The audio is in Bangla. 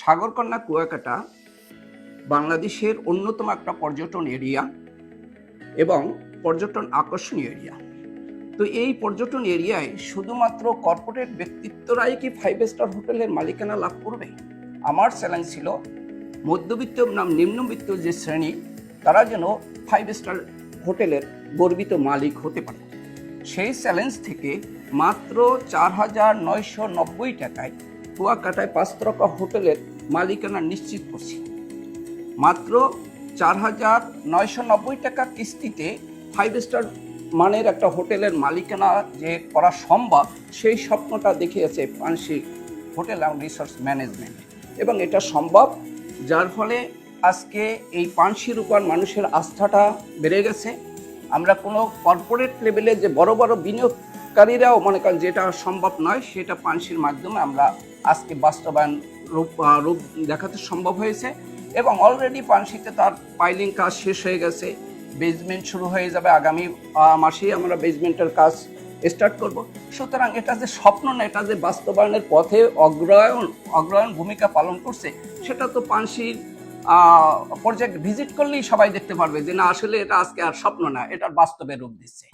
সাগরকন্যা কুয়াকাটা বাংলাদেশের অন্যতম একটা পর্যটন এরিয়া এবং পর্যটন আকর্ষণীয় এরিয়া। তো এই পর্যটন এরিয়ায় শুধুমাত্র কর্পোরেট ব্যক্তিত্বরাই কি ফাইভ স্টার হোটেলের মালিকানা লাভ করবে? আমার চ্যালেঞ্জ ছিল মধ্যবিত্ত নাম নিম্নবিত্ত যে শ্রেণি, তারা যেন ফাইভ স্টার হোটেলের গর্বিত মালিক হতে পারে। সেই চ্যালেঞ্জ থেকে মাত্র চার হাজার নয়শো নব্বই টাকায় কুয়াকাটায় পাঁচতরকা হোটেলের মালিকানা নিশ্চিত করছি। মাত্র চার হাজার নয়শো নব্বই টাকা কিস্তিতে ফাইভ স্টার মানের একটা হোটেলের মালিকানা যে করা সম্ভব, সেই স্বপ্নটা দেখিয়েছে Pansi hotel and resource management. এবং এটা সম্ভব, যার ফলে আজকে এই পানসির উপর মানুষের আস্থাটা বেড়ে গেছে। আমরা কোনো কর্পোরেট লেভেলে যে বড় বড় বিনিয়োগকারীরাও মনে করেন যেটা সম্ভব নয়, সেটা পানসির মাধ্যমে আমরা আজকে বাস্তবায়ন রূপ রূপ দেখাতে সম্ভব হয়েছে। এবং অলরেডি পানসিতে তার পাইলিং কাজ শেষ হয়ে গেছে বেসমেন্ট শুরু হয়ে যাবে আগামী মাসেই আমরা বেসমেন্টের কাজ স্টার্ট করব। সুতরাং এটা যে স্বপ্ন না, এটা যে বাস্তবায়নের পথে অগ্রয়ন অগ্রয়ণ ভূমিকা পালন করছে, সেটা তো পানসির প্রজেক্ট ভিজিট করলেই সবাই দেখতে পারবে যে না, আসলে এটা আজকে আর স্বপ্ন না এটার বাস্তবে রূপ দিচ্ছে।